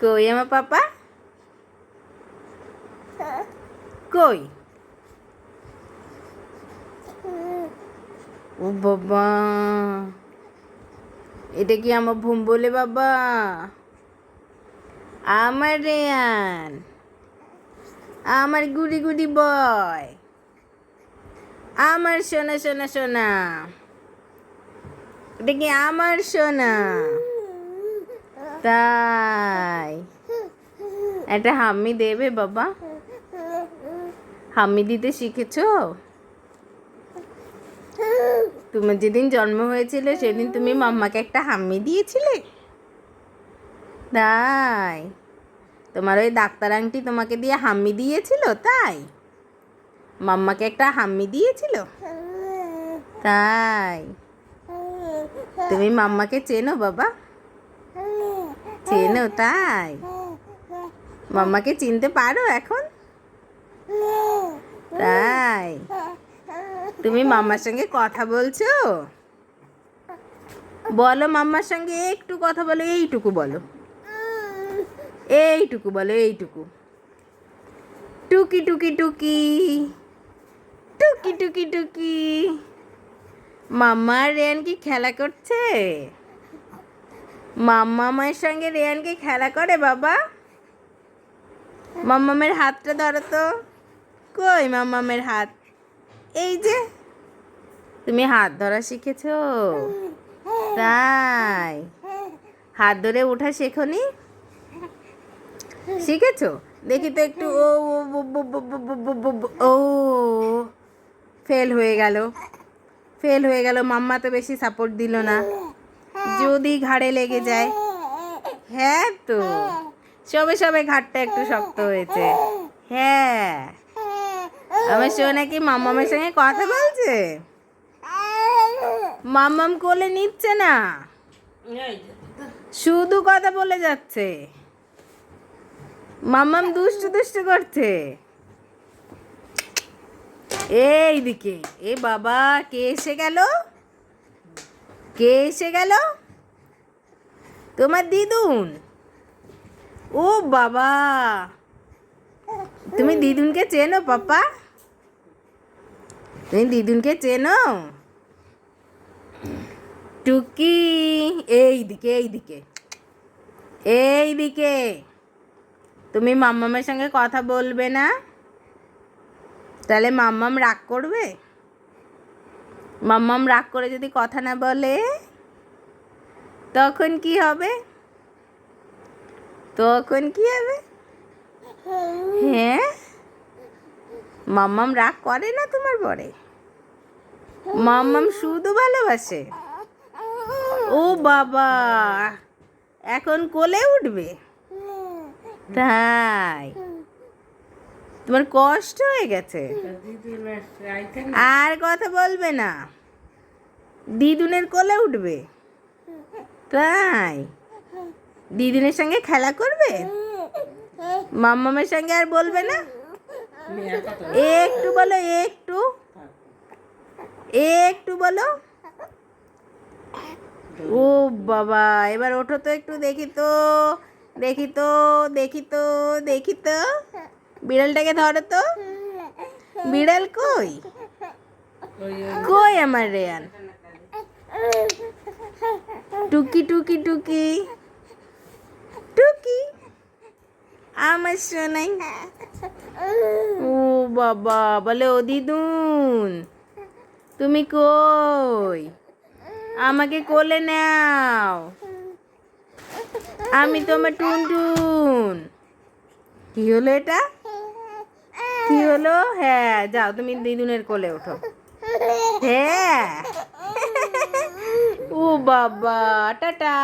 কই, আমার পাপা? কই? ও বাবা। এটা কি আমার ভুম বলে, বাবা? আমার রেয়ান। আমার গুড়ি গুড়ি বয়। আমার সোনা সোনা সোনা। এটা কি আমার সোনা? তাই। একটা হাম্মি দেবে, বাবা। হাম্মি দিতে শিখেছো? তোমার যেদিন জন্ম হয়েছিল, সেদিন তুমি মাম্মাকে একটা হাম্মি দিয়েছিলে? তাই। তোমার ওই ডাক্তার আংটি তোমাকে দিয়ে হাম্মি দিয়েছিল, তাই? মাম্মাকে একটা হাম্মি দিয়েছিল? তাই। তুমি মাম্মাকে চেনো, বাবা? চেনো তাই? মাম্মাকে চিনতে পারো এখন? তাই। তুমি মাম্মার সঙ্গে কথা বলছো? বলো মাম্মার সঙ্গে একটু কথা বলো, এইটুকু বলো। এইটুকু বলো, এইটুকু। টুকি টুকি টুকি। টুকি টুকি টুকি। মাম্মা রেয়ান কি খেলা করছে? মাম্মামায়ের সঙ্গে রেয়ানকে খেলা করে বাবা মাম্মামের হাতটা ধরো তো কই মাম্মামের হাত এই যে তুমি হাত ধরা শিখেছ তাই হাত ধরে ওঠা শেখনি শিখেছো দেখি তো একটু ও ও ফেল হয়ে গেল ফেল হয়ে গেল মাম্মা তো বেশি সাপোর্ট দিল না যদি ঘাড়ে লেগে যায়। হ্যাঁ তো। সবে সবে ঘাটটা একটু শক্ত হয়েছে। হ্যাঁ। আমার সোনা কি মাম্মামের সঙ্গে কথা বলছে? মাম্মাম কোলে নিচ্ছে না? শুধু কথা বলে যাচ্ছে। মাম্মাম দুষ্টু দুষ্টু করছে। এইদিকে। এ বাবা, কে এসে গেল? কে এসে গেল? তোমার দিদুন? ও বাবা! তুমি দিদুনকে চেনো, পাপা? তুমি দিদুনকে চেনো? টুকি এই দিকে এই দিকে এই দিকে তুমি মাম্মামের সঙ্গে কথা বলবে না? তাহলে মাম্মাম রাগ করবে? মাম্মাম রাগ করে যদি কথা না বলে, তখন কি হবে? তখন কি হবে? হ্যাঁ? মাম্মাম রাগ করে না তোমার পরে মাম্মাম শুধু ভালোবাসে? ও বাবা, এখন কোলে উঠবে? তাই। তোমার কষ্ট হয়ে গেছে। আর কথা বলবে না। দিদুনের কোলে উঠবে। তাই? দিদুনের সঙ্গে খেলা করবে? মাম্মামের সঙ্গে আর বলবে না? একটু বলো, একটু। একটু বলো। ও বাবা, এবার ওঠো তো একটু, দেখি তো দেখি তো দেখি তো দেখি তো। বিড়ালটাকে ধরো তো। বিড়াল কই? কই আমার রেয়ান? টুকি টুকি টুকি। টুকি? আমার সোনাই। ও বাবা, বলে ও দিদুন, তুমি কই? আমাকে কোলে নাও। আমি তোমার টুনটুন। কি হলো এটা? কি হলো? হ্যাঁ যাও তুমি দিদুনের কোলে ওঠো। হ্যাঁ। ও বাবা টাটা।